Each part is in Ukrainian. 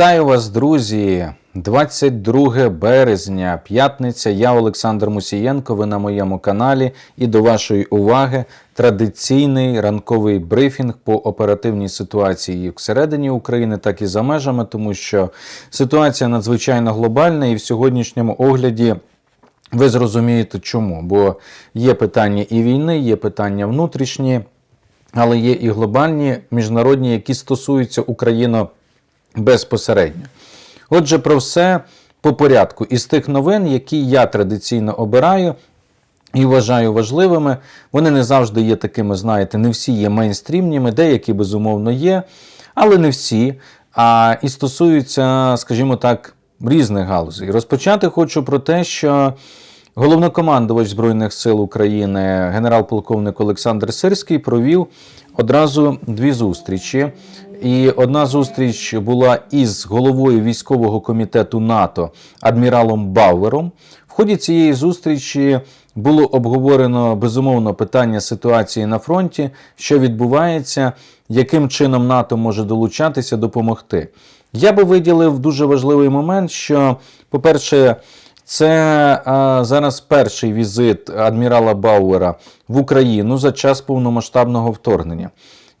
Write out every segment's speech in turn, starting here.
Вітаю вас, друзі! 22 березня, п'ятниця. Я Олександр Мусієнко. Ви на моєму каналі. І до вашої уваги традиційний ранковий брифінг по оперативній ситуації як всередині України, так і за межами, тому що ситуація надзвичайно глобальна, і в сьогоднішньому огляді. Ви зрозумієте чому? Бо є питання і війни, є питання внутрішні, але є і глобальні, міжнародні, які стосуються України безпосередньо. Отже, про все по порядку із тих новин, які я традиційно обираю і вважаю важливими. Вони не завжди є такими, знаєте, не всі є мейнстрімніми, деякі, безумовно, є, але не всі. А і стосуються, скажімо так, різних галузей. Розпочати хочу про те, що головнокомандувач Збройних сил України, генерал-полковник Олександр Сирський, провів одразу дві зустрічі. І одна зустріч була із головою військового комітету НАТО адміралом Бауером. В ході цієї зустрічі було обговорено безумовно питання ситуації на фронті, що відбувається, яким чином НАТО може долучатися, допомогти. Я би виділив дуже важливий момент, що, по-перше, це а, зараз перший візит адмірала Бауера в Україну за час повномасштабного вторгнення.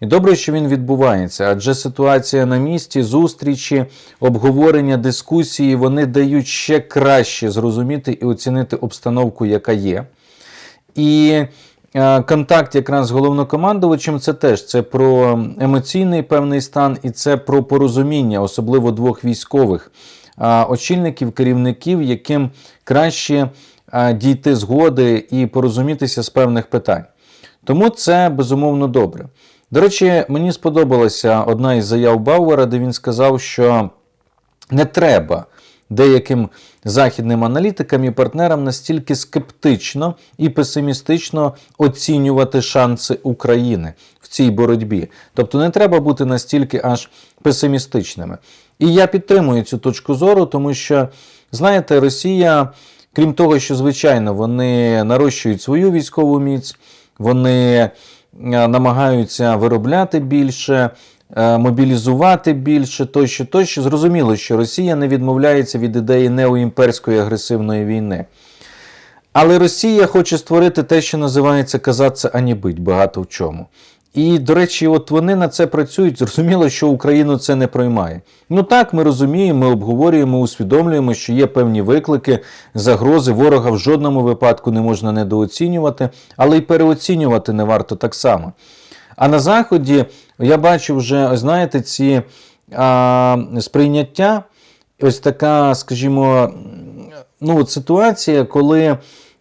І добре, що він відбувається, адже ситуація на місці, зустрічі, обговорення, дискусії вони дають ще краще зрозуміти і оцінити обстановку, яка є. І е, контакт якраз з головнокомандувачем це теж це про емоційний певний стан, і це про порозуміння, особливо двох військових очільників, керівників, яким краще е, дійти згоди і порозумітися з певних питань. Тому це безумовно добре. До речі, мені сподобалася одна із заяв Бауера, де він сказав, що не треба деяким західним аналітикам і партнерам настільки скептично і песимістично оцінювати шанси України в цій боротьбі. Тобто не треба бути настільки аж песимістичними. І я підтримую цю точку зору, тому що, знаєте, Росія, крім того, що звичайно вони нарощують свою військову міць, вони намагаються виробляти більше, е, мобілізувати більше, тощо, тощо. Зрозуміло, що Росія не відмовляється від ідеї неоімперської агресивної війни. Але Росія хоче створити те, що називається казаться, анібить бить багато в чому. І, до речі, от вони на це працюють. Зрозуміло, що Україну це не проймає. Ну так, ми розуміємо, ми обговорюємо, усвідомлюємо, що є певні виклики, загрози. Ворога в жодному випадку не можна недооцінювати, але й переоцінювати не варто так само. А на Заході я бачу вже, знаєте, ці а, сприйняття, ось така, скажімо, ну, от ситуація, коли.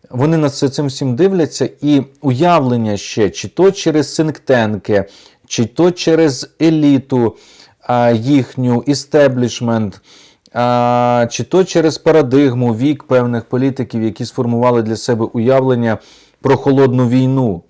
Вони на це цим всім дивляться, і уявлення ще, чи то через синктенки, чи то через еліту а, їхню істеблішмент, а, чи то через парадигму вік певних політиків, які сформували для себе уявлення про холодну війну.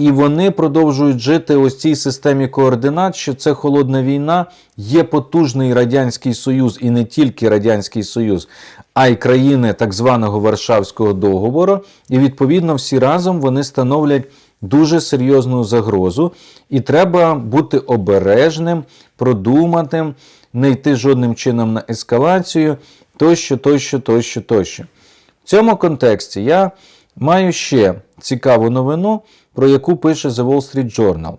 І вони продовжують жити ось цій системі координат, що це холодна війна, є потужний Радянський Союз і не тільки Радянський Союз, а й країни так званого Варшавського договору. І відповідно всі разом вони становлять дуже серйозну загрозу. І треба бути обережним, продуматим, не йти жодним чином на ескалацію, тощо, тощо, тощо, тощо. В цьому контексті я маю ще цікаву новину про яку пише The Wall Street Journal.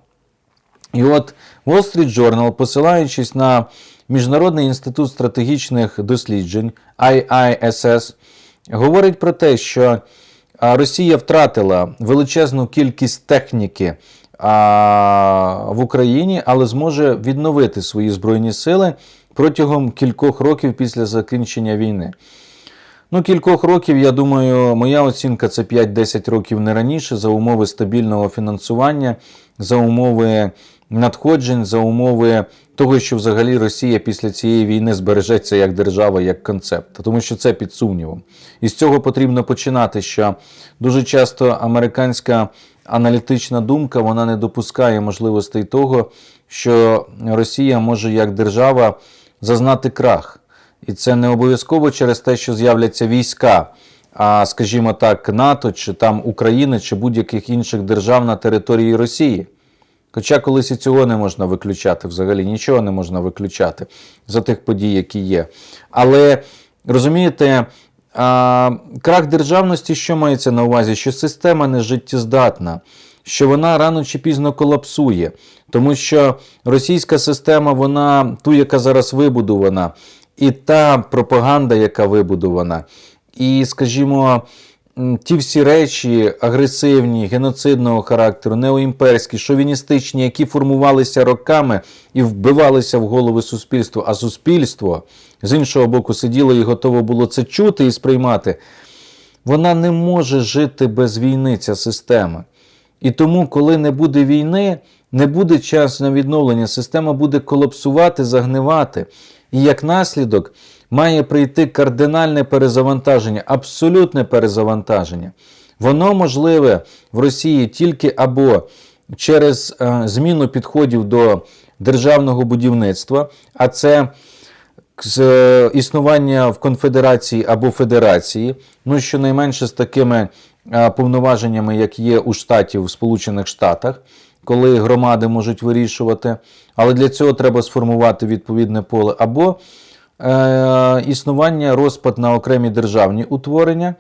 І от Wall Street Journal, посилаючись на Міжнародний інститут стратегічних досліджень IISS, говорить про те, що Росія втратила величезну кількість техніки в Україні, але зможе відновити свої збройні сили протягом кількох років після закінчення війни. Ну, кількох років, я думаю, моя оцінка це 5-10 років не раніше за умови стабільного фінансування, за умови надходжень, за умови того, що взагалі Росія після цієї війни збережеться як держава, як концепт, тому що це під сумнівом. І з цього потрібно починати, що дуже часто американська аналітична думка вона не допускає можливостей того, що Росія може як держава зазнати крах. І це не обов'язково через те, що з'являться війська, а скажімо так, НАТО, чи там України, чи будь-яких інших держав на території Росії. Хоча колись і цього не можна виключати, взагалі нічого не можна виключати за тих подій, які є. Але розумієте, а, крах державності, що мається на увазі? Що система не життєздатна, що вона рано чи пізно колапсує, тому що російська система, вона ту, яка зараз вибудована, і та пропаганда, яка вибудована, і, скажімо, ті всі речі агресивні, геноцидного характеру, неоімперські, шовіністичні, які формувалися роками і вбивалися в голови суспільства, а суспільство з іншого боку сиділо і готово було це чути і сприймати. Вона не може жити без війни, ця система. І тому, коли не буде війни, не буде часу на відновлення, система буде колапсувати, загнивати. І як наслідок має прийти кардинальне перезавантаження, абсолютне перезавантаження. Воно можливе в Росії тільки або через е, зміну підходів до державного будівництва, а це е, існування в конфедерації або федерації, ну щонайменше з такими е, повноваженнями, як є у штатів в Сполучених Штатах, коли громади можуть вирішувати. Але для цього треба сформувати відповідне поле, або е, існування розпад на окремі державні утворення,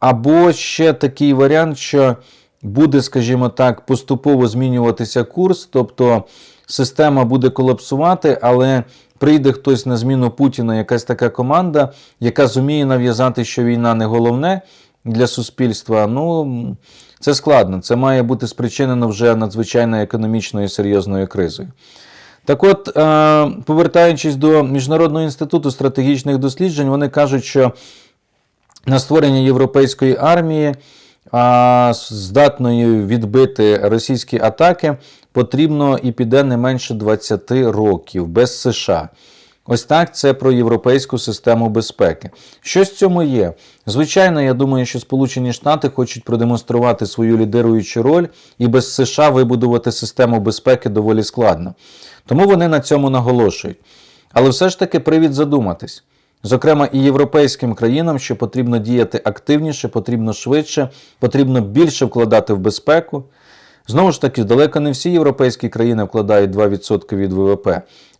або ще такий варіант, що буде, скажімо так, поступово змінюватися курс, тобто система буде колапсувати, але прийде хтось на зміну Путіна, якась така команда, яка зуміє нав'язати, що війна не головне для суспільства. Ну, це складно. Це має бути спричинено вже надзвичайно економічною і серйозною кризою. Так от, е, повертаючись до Міжнародного інституту стратегічних досліджень, вони кажуть, що на створення європейської армії, здатної відбити російські атаки, потрібно і піде не менше 20 років без США. Ось так це про європейську систему безпеки. Щось в цьому є. Звичайно, я думаю, що Сполучені Штати хочуть продемонструвати свою лідируючу роль і без США вибудувати систему безпеки доволі складно. Тому вони на цьому наголошують. Але все ж таки привід задуматись. Зокрема, і європейським країнам, що потрібно діяти активніше, потрібно швидше, потрібно більше вкладати в безпеку. Знову ж таки, далеко не всі європейські країни вкладають 2% від ВВП.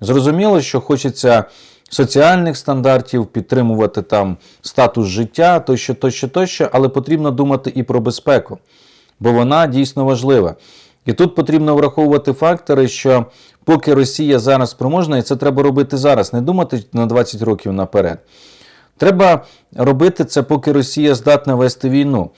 Зрозуміло, що хочеться соціальних стандартів, підтримувати там статус життя, тощо, тощо, тощо, але потрібно думати і про безпеку, бо вона дійсно важлива. І тут потрібно враховувати фактори, що поки Росія зараз спроможна, і це треба робити зараз, не думати на 20 років наперед. Треба робити це, поки Росія здатна вести війну.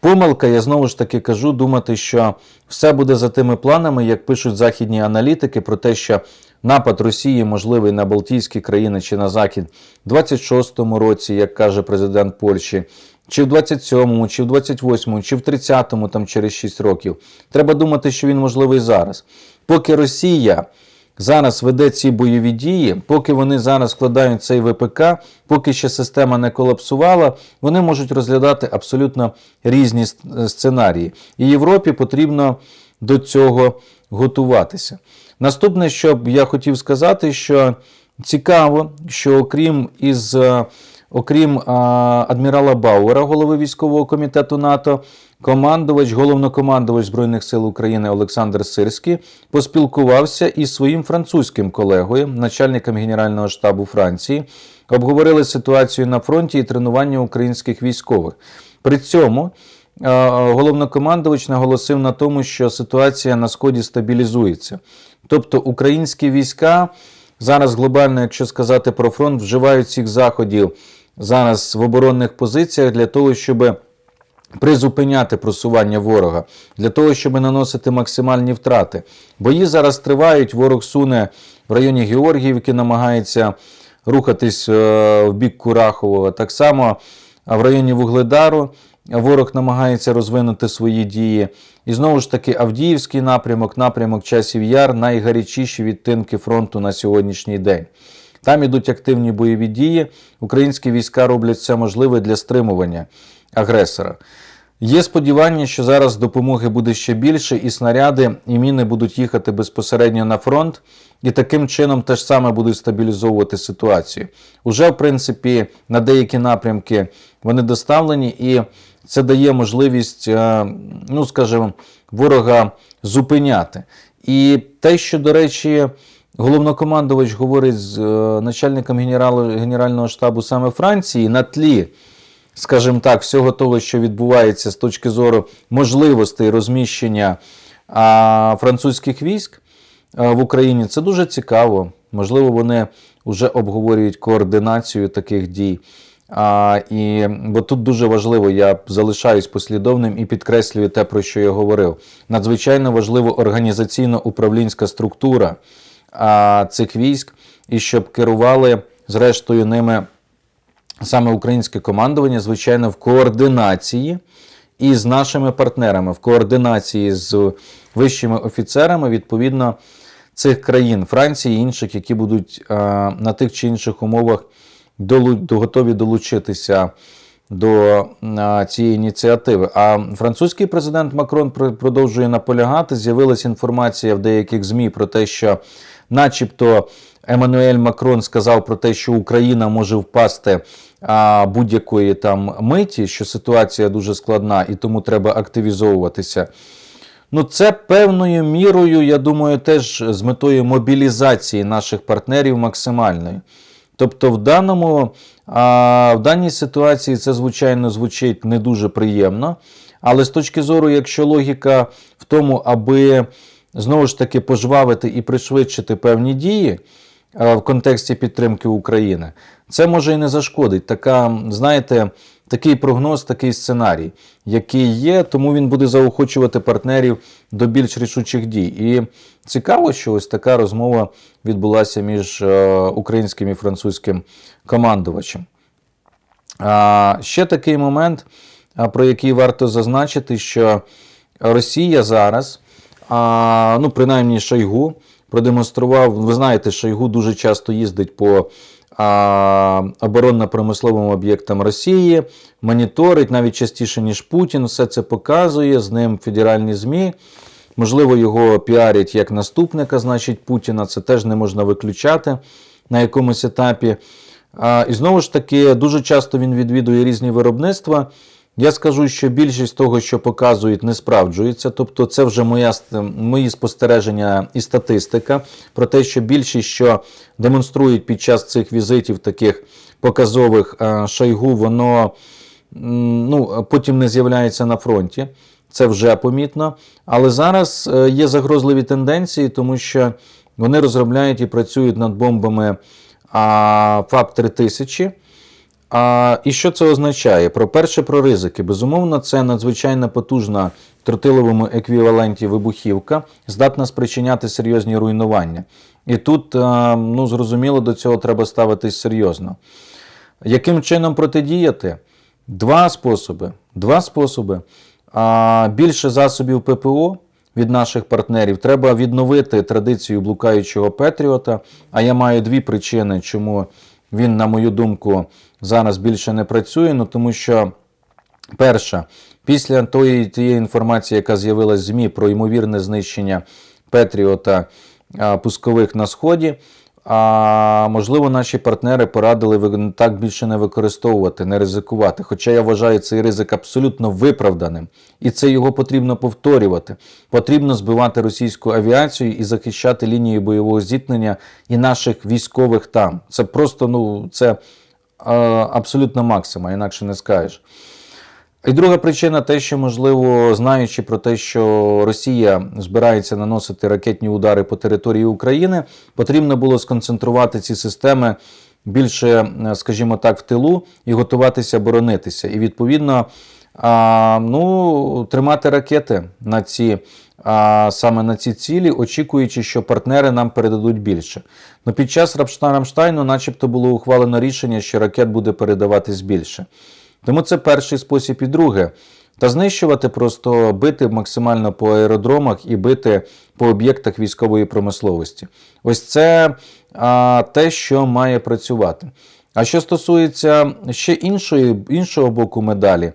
Помилка, я знову ж таки кажу, думати, що все буде за тими планами, як пишуть західні аналітики, про те, що напад Росії можливий на Балтійські країни чи на Захід в 26-му році, як каже президент Польщі, чи в 27-му, чи в 28-му, чи в 30-му, там через 6 років. Треба думати, що він можливий зараз. Поки Росія зараз веде ці бойові дії, поки вони зараз складають цей ВПК, поки ще система не колапсувала, вони можуть розглядати абсолютно різні сценарії. І Європі потрібно до цього готуватися. Наступне, що б я хотів сказати, що цікаво, що окрім із. Окрім адмірала Бауера, голови військового комітету НАТО, командувач, головнокомандувач Збройних сил України Олександр Сирський поспілкувався із своїм французьким колегою, начальником Генерального штабу Франції, обговорили ситуацію на фронті і тренування українських військових. При цьому головнокомандувач наголосив на тому, що ситуація на сході стабілізується. Тобто українські війська зараз глобально, якщо сказати про фронт, вживають цих заходів зараз в оборонних позиціях для того, щоб призупиняти просування ворога, для того, щоб наносити максимальні втрати. Бої зараз тривають, ворог суне в районі Георгіївки, намагається рухатись е, в бік Курахового. Так само в районі Вугледару ворог намагається розвинути свої дії. І знову ж таки, Авдіївський напрямок, напрямок часів яр найгарячіші відтинки фронту на сьогоднішній день. Там ідуть активні бойові дії. Українські війська роблять все можливе для стримування агресора. Є сподівання, що зараз допомоги буде ще більше, і снаряди, і міни будуть їхати безпосередньо на фронт, і таким чином теж саме будуть стабілізовувати ситуацію. Уже, в принципі, на деякі напрямки вони доставлені, і це дає можливість, е, ну скажімо, ворога зупиняти. І те, що, до речі, головнокомандувач говорить з е, начальником Генерального штабу саме Франції на тлі, скажімо так, всього того, що відбувається з точки зору можливостей розміщення французьких військ в Україні, це дуже цікаво. Можливо, вони вже обговорюють координацію таких дій. А, і, бо тут дуже важливо, я залишаюсь послідовним і підкреслюю те, про що я говорив. Надзвичайно важливо організаційно-управлінська структура цих військ, і щоб керували зрештою ними саме українське командування, звичайно, в координації і з нашими партнерами, в координації з вищими офіцерами, відповідно, цих країн Франції і інших, які будуть на тих чи інших умовах готові долучитися до цієї ініціативи. А французький президент Макрон продовжує наполягати. З'явилася інформація в деяких ЗМІ про те, що, начебто, Еммануель Макрон сказав про те, що Україна може впасти будь-якої там миті, що ситуація дуже складна і тому треба активізовуватися. Ну, це певною мірою, я думаю, теж з метою мобілізації наших партнерів максимальної. Тобто, в даному а, в даній ситуації це, звичайно, звучить не дуже приємно. Але з точки зору, якщо логіка в тому, аби знову ж таки пожвавити і пришвидшити певні дії в контексті підтримки України, це може і не зашкодить. Така, знаєте, такий прогноз, такий сценарій, який є, тому він буде заохочувати партнерів до більш рішучих дій. І цікаво, що ось така розмова відбулася між е, українським і французьким командувачем. Ще такий момент, про який варто зазначити, що Росія зараз, ну принаймні Шойгу, продемонстрував. Ви знаєте, Шойгу дуже часто їздить по оборонно-промисловим об'єктам Росії, моніторить навіть частіше, ніж Путін, все це показує, з ним федеральні ЗМІ. Можливо, його піарять як наступника, значить, Путіна. Це теж не можна виключати на якомусь етапі. І знову ж таки, дуже часто він відвідує різні виробництва. Я скажу, що більшість того, що показують, не справджується. Тобто, це вже моя, мої спостереження і статистика про те, що більшість, що демонструють під час цих візитів таких показових е, шойгу, воно ну, потім не з'являється на фронті. Це вже помітно. Але зараз е, є загрозливі тенденції, тому що вони розробляють і працюють над бомбами ФАП 3000. А, і що це означає? Про перше, про ризики. Безумовно, це надзвичайно потужна тротиловому еквіваленті вибухівка, здатна спричиняти серйозні руйнування. І тут, ну, зрозуміло, до цього треба ставитись серйозно. Яким чином протидіяти? Два способи. Два способи. Більше засобів ППО від наших партнерів. Треба відновити традицію блукаючого Петріота. А я маю дві причини, чому він, на мою думку, зараз більше не працює. Ну тому що, перша, після тої, тієї інформації, яка з'явилась в ЗМІ про ймовірне знищення Петріота пускових на сході. А можливо, наші партнери порадили так більше не використовувати, не ризикувати. Хоча я вважаю цей ризик абсолютно виправданим, і це його потрібно повторювати. Потрібно збивати російську авіацію і захищати лінію бойового зіткнення і наших військових там. Це просто ну це е, абсолютно максима, інакше не скажеш. І друга причина те, що, можливо, знаючи про те, що Росія збирається наносити ракетні удари по території України, потрібно було сконцентрувати ці системи більше, е, скажімо так, в тилу і готуватися боронитися. І відповідно ну, тримати ракети на ці, а, саме на ці цілі, очікуючи, що партнери нам передадуть більше. Ну, під час Рамшта- Рамштайну, начебто, було ухвалено рішення, що ракет буде передаватись більше. Тому це перший спосіб. І друге, та знищувати просто бити максимально по аеродромах і бити по об'єктах військової промисловості. Ось це а, те, що має працювати. А що стосується ще іншої, іншого боку медалі,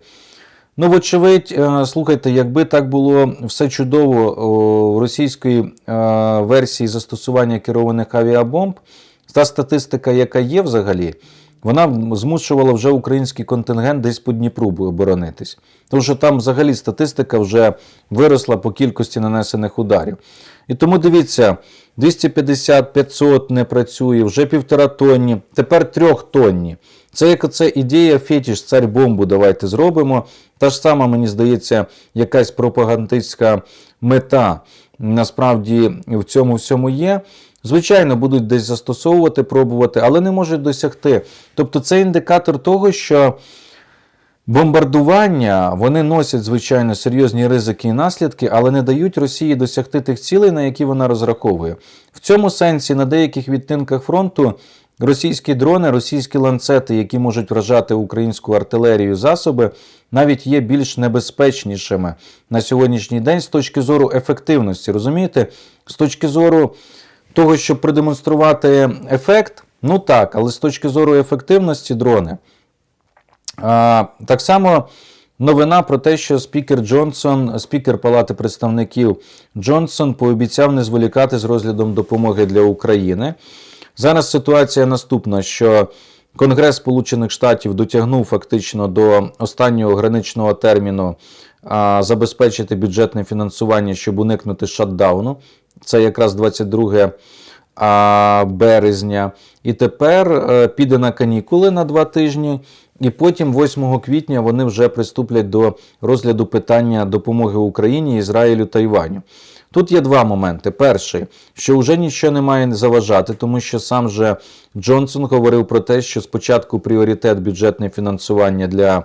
Ну, вочевидь, е, слухайте, якби так було все чудово в російської е, версії застосування керованих авіабомб, та статистика, яка є взагалі, вона змушувала вже український контингент десь по Дніпру бу- боронитись. Тому що там взагалі статистика вже виросла по кількості нанесених ударів. І тому дивіться, 250-500 не працює, вже півтора тонні, тепер трьохтонні. Це як оце ідея фетіш, царь бомбу давайте зробимо. Та ж сама, мені здається, якась пропагандистська мета насправді в цьому всьому є. Звичайно, будуть десь застосовувати, пробувати, але не можуть досягти. Тобто це індикатор того, що бомбардування вони носять, звичайно, серйозні ризики і наслідки, але не дають Росії досягти тих цілей, на які вона розраховує. В цьому сенсі на деяких відтинках фронту російські дрони, російські ланцети, які можуть вражати українську артилерію, засоби, навіть є більш небезпечнішими на сьогоднішній день з точки зору ефективності. Розумієте? З точки зору того, щоб продемонструвати ефект, ну так, але з точки зору ефективності дрони. А, так само новина про те, що спікер Джонсон, спікер Палати представників Джонсон пообіцяв не зволікати з розглядом допомоги для України. Зараз ситуація наступна, що Конгрес Сполучених Штатів дотягнув фактично до останнього граничного терміну а, забезпечити бюджетне фінансування, щоб уникнути шатдауну. Це якраз 22 березня. І тепер е, піде на канікули на два тижні. І потім, 8 квітня, вони вже приступлять до розгляду питання допомоги Україні, Ізраїлю Тайваню. Тут є два моменти. Перший, що вже нічого не має заважати, тому що сам же Джонсон говорив про те, що спочатку пріоритет бюджетне фінансування для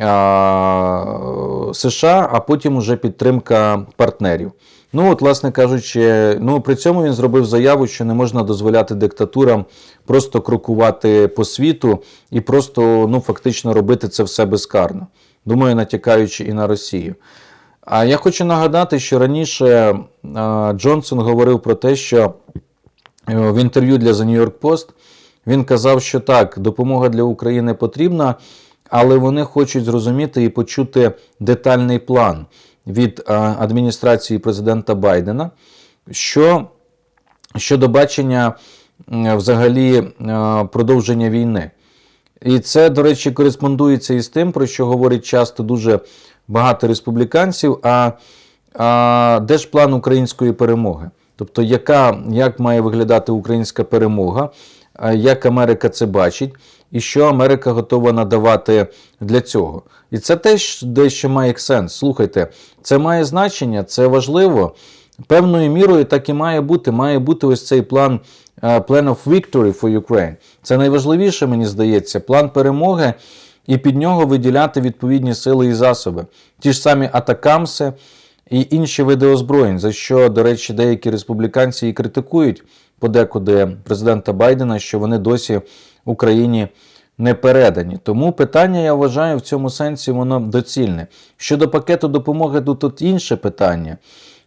а, США, а потім уже підтримка партнерів. Ну, от, власне кажучи, ну при цьому він зробив заяву, що не можна дозволяти диктатурам просто крокувати по світу і просто ну, фактично робити це все безкарно. Думаю, натякаючи і на Росію. А я хочу нагадати, що раніше Джонсон говорив про те, що е, в інтерв'ю для The New York Post він казав, що так, допомога для України потрібна, але вони хочуть зрозуміти і почути детальний план від адміністрації президента Байдена, що щодо бачення взагалі е, продовження війни. І це, до речі, кореспондується із тим, про що говорять часто дуже багато республіканців. А, а де ж план української перемоги? Тобто, яка, як має виглядати українська перемога, як Америка це бачить, і що Америка готова надавати для цього? І це теж дещо має сенс. Слухайте, це має значення, це важливо. Певною мірою так і має бути. Має бути ось цей план е, Plan of Victory for Ukraine. Це найважливіше, мені здається, план перемоги, і під нього виділяти відповідні сили і засоби. Ті ж самі атакамси і інші види озброєнь, за що, до речі, деякі республіканці і критикують подекуди президента Байдена, що вони досі Україні не передані. Тому питання, я вважаю, в цьому сенсі воно доцільне. Щодо пакету допомоги, тут, тут інше питання,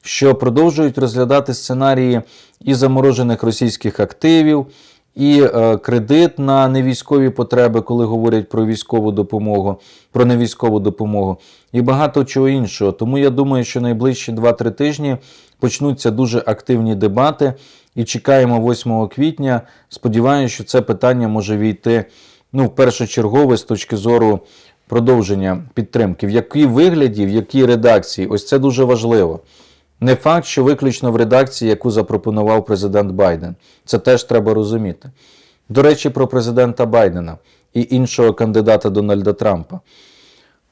що продовжують розглядати сценарії і заморожених російських активів, і е, кредит на невійськові потреби, коли говорять про військову допомогу, про невійськову допомогу, і багато чого іншого. Тому я думаю, що найближчі 2-3 тижні почнуться дуже активні дебати. І чекаємо 8 квітня. Сподіваюся, що це питання може війти ну, першочергове з точки зору продовження підтримки. В якій вигляді, в якій редакції, ось це дуже важливо. Не факт, що виключно в редакції, яку запропонував президент Байден. Це теж треба розуміти. До речі, про президента Байдена і іншого кандидата Дональда Трампа.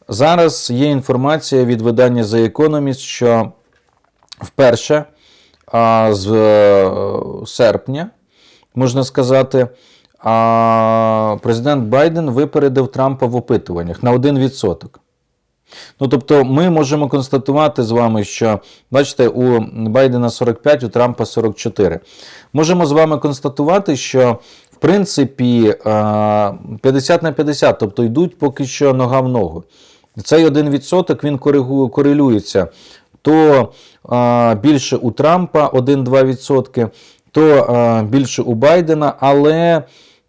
Зараз є інформація від видання The Economist, що вперше а, з е, серпня, можна сказати, а, президент Байден випередив Трампа в опитуваннях на 1%. Ну, тобто, ми можемо констатувати з вами, що, бачите, у Байдена 45, у Трампа 44. Можемо з вами констатувати, що в принципі 50 на 50, тобто йдуть поки що нога в ногу. Цей 1% він корелюється то більше у Трампа 1-2%, то більше у Байдена, але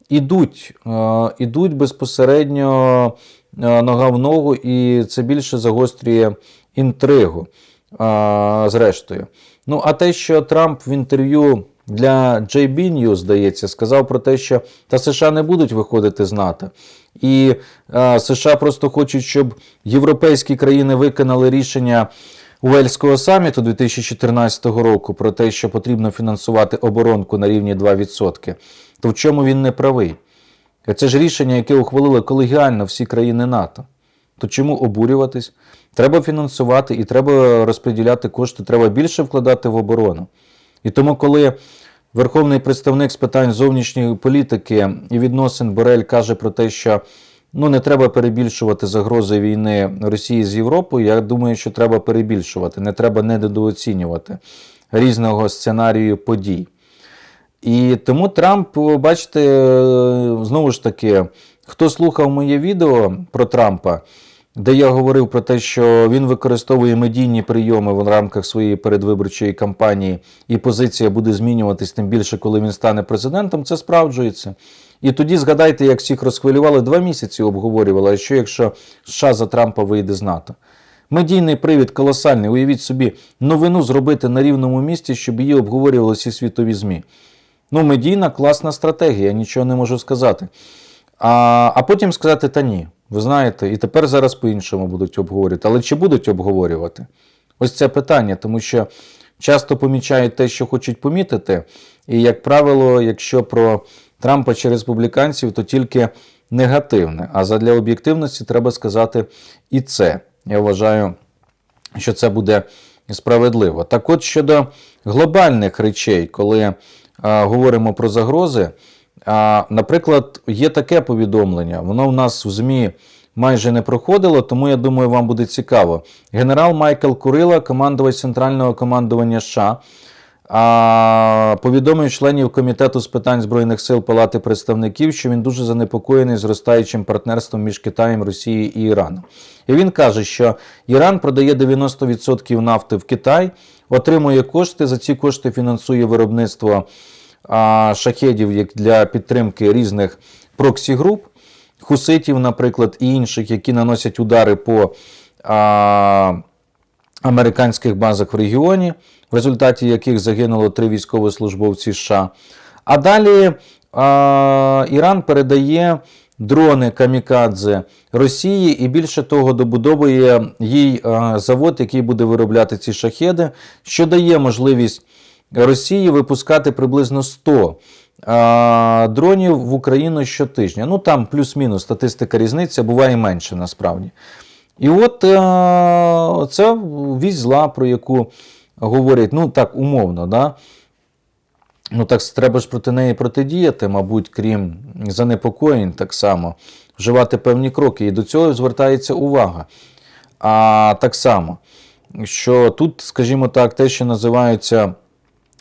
ідуть, ідуть безпосередньо нога в ногу, і це більше загострює інтригу. А, зрештою. Ну, а те, що Трамп в інтерв'ю для JB News, здається, сказав про те, що та США не будуть виходити з НАТО. І е, США просто хочуть, щоб європейські країни виконали рішення Уельського саміту 2014 року про те, що потрібно фінансувати оборонку на рівні 2%. То в чому він не правий? Це ж рішення, яке ухвалили колегіально всі країни НАТО. То чому обурюватись? Треба фінансувати і треба розподіляти кошти, треба більше вкладати в оборону. І тому, коли Верховний представник з питань зовнішньої політики і відносин Борель каже про те, що ну, не треба перебільшувати загрози війни Росії з Європою, я думаю, що треба перебільшувати, не треба недооцінювати різного сценарію подій. І тому Трамп, бачите, знову ж таки, хто слухав моє відео про Трампа, де я говорив про те, що він використовує медійні прийоми в рамках своєї передвиборчої кампанії, і позиція буде змінюватись тим більше, коли він стане президентом, це справджується. І тоді згадайте, як всіх розхвилювали, два місяці обговорювали, а що якщо США за Трампа вийде з НАТО. Медійний привід колосальний. Уявіть собі, новину зробити на рівному місці, щоб її обговорювали всі світові ЗМІ. Ну, медійна класна стратегія, нічого не можу сказати. А а потім сказати, та ні, ви знаєте, і тепер зараз по-іншому будуть обговорювати. Але чи будуть обговорювати? Ось це питання, тому що часто помічають те, що хочуть помітити. І, як правило, якщо про Трампа чи республіканців, то тільки негативне. А задля об'єктивності треба сказати і це. Я вважаю, що це буде справедливо. Так от щодо глобальних речей, коли говоримо про загрози, наприклад, є таке повідомлення, воно в нас в ЗМІ майже не проходило, тому я думаю, вам буде цікаво. Генерал Майкл Курила, командувач Центрального командування США, повідомив членів комітету з питань збройних сил Палати представників, що він дуже занепокоєний зростаючим партнерством між Китаєм, Росією і Іраном. І він каже, що Іран продає 90% нафти в Китай, отримує кошти. За ці кошти фінансує виробництво шахедів як для підтримки різних проксі-груп, хуситів, наприклад, і інших, які наносять удари по американських базах в регіоні, в результаті яких загинуло три військовослужбовці США. А далі Іран передає дрони камікадзе Росії і більше того, добудовує їй завод, який буде виробляти ці шахеди, що дає можливість Росії випускати приблизно 100 дронів в Україну щотижня. Ну там плюс-мінус статистика різниця, буває менше насправді. І от це вісь зла, про яку говорять, ну так умовно, да? Ну так треба ж проти неї протидіяти, мабуть, крім занепокоєнь, так само, вживати певні кроки. І до цього звертається увага. А так само, що тут, скажімо так, те, що називається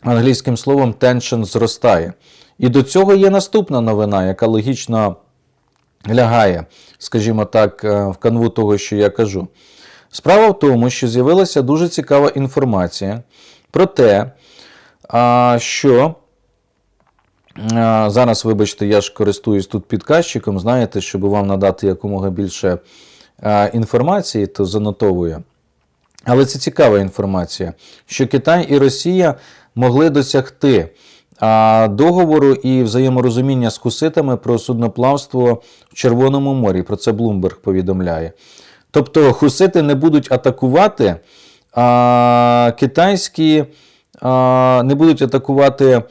англійським словом tension зростає. І до цього є наступна новина, яка логічно лягає, скажімо так, е, в канву того, що я кажу. Справа в тому, що з'явилася дуже цікава інформація про те, що зараз, вибачте, я ж користуюсь тут підказчиком, знаєте, щоб вам надати якомога більше інформації, то занотовую. Але це цікава інформація, що Китай і Росія могли досягти договору і взаєморозуміння з куситами про судноплавство в Червоному морі. Про це Блумберг повідомляє. Тобто хусити не будуть атакувати, а китайські а, не будуть атакувати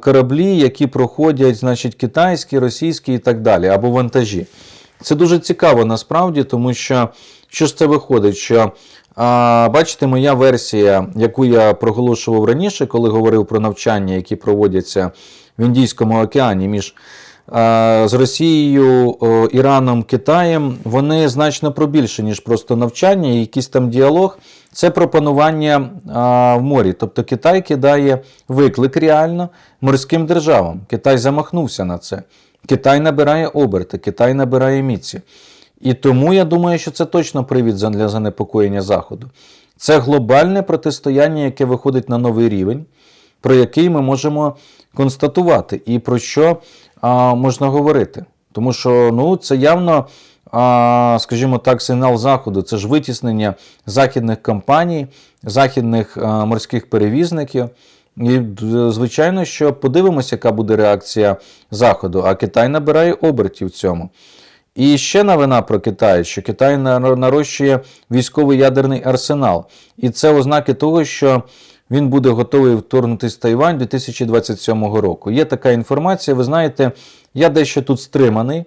кораблі, які проходять значить, китайські, російські і так далі, або вантажі. Це дуже цікаво насправді, тому що що ж це виходить? Що а, Бачите, моя версія, яку я проголошував раніше, коли говорив про навчання, які проводяться в Індійському океані між з Росією, Іраном, Китаєм, вони значно про більше, ніж просто навчання, і якийсь там діалог. Це пропонування в морі. Тобто Китай кидає виклик реально морським державам. Китай замахнувся на це. Китай набирає оберти, Китай набирає міці. І тому я думаю, що це точно привід для занепокоєння Заходу. Це глобальне протистояння, яке виходить на новий рівень, про який ми можемо констатувати, і про що а, можна говорити. Тому що ну, це явно, а, скажімо так, сигнал Заходу, це ж витіснення західних компаній, західних а, морських перевізників. І, звичайно, що подивимося, яка буде реакція Заходу. А Китай набирає обертів в цьому. І ще новина про Китай, що Китай нарощує військовий ядерний арсенал. І це ознаки того, що він буде готовий вторгнутися в Тайвань 2027 року. Є така інформація, ви знаєте, я дещо тут стриманий,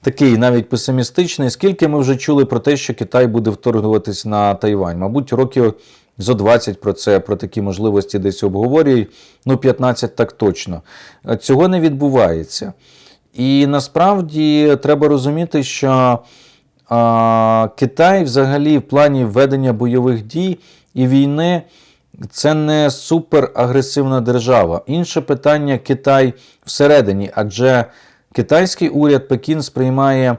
такий навіть песимістичний. Скільки ми вже чули про те, що Китай буде вторгуватись на Тайвань? Мабуть, років зо 20 про це, про такі можливості десь обговорюють, ну 15 так точно. Цього не відбувається. І насправді треба розуміти, що а, Китай взагалі в плані ведення бойових дій і війни це не суперагресивна держава. Інше питання Китай всередині, адже китайський уряд Пекін сприймає,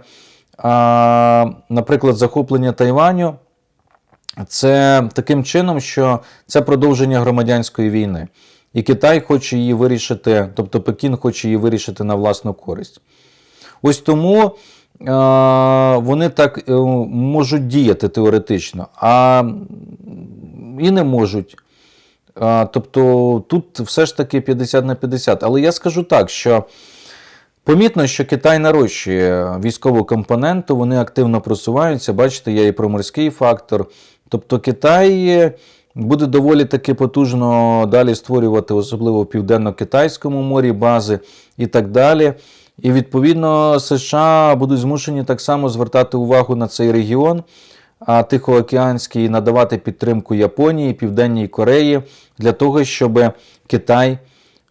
а, наприклад, захоплення Тайваню. Це таким чином, що це продовження громадянської війни. І Китай хоче її вирішити, тобто Пекін хоче її вирішити на власну користь. Ось тому вони так е, можуть діяти теоретично, а і не можуть. Тобто тут все ж таки 50 на 50. Але я скажу так, що помітно, що Китай нарощує військову компоненту, вони активно просуваються. Бачите, є і про морський фактор. Тобто Китай буде доволі таки потужно далі створювати, особливо в південно-китайському морі, бази і так далі. І відповідно США будуть змушені так само звертати увагу на цей регіон. А Тихоокеанський надавати підтримку Японії, Південній Кореї для того, щоб Китай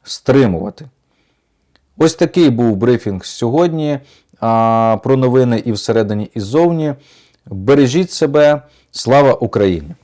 стримувати. Ось такий був брифінг сьогодні про новини і всередині, і ззовні. Бережіть себе. Слава Україні!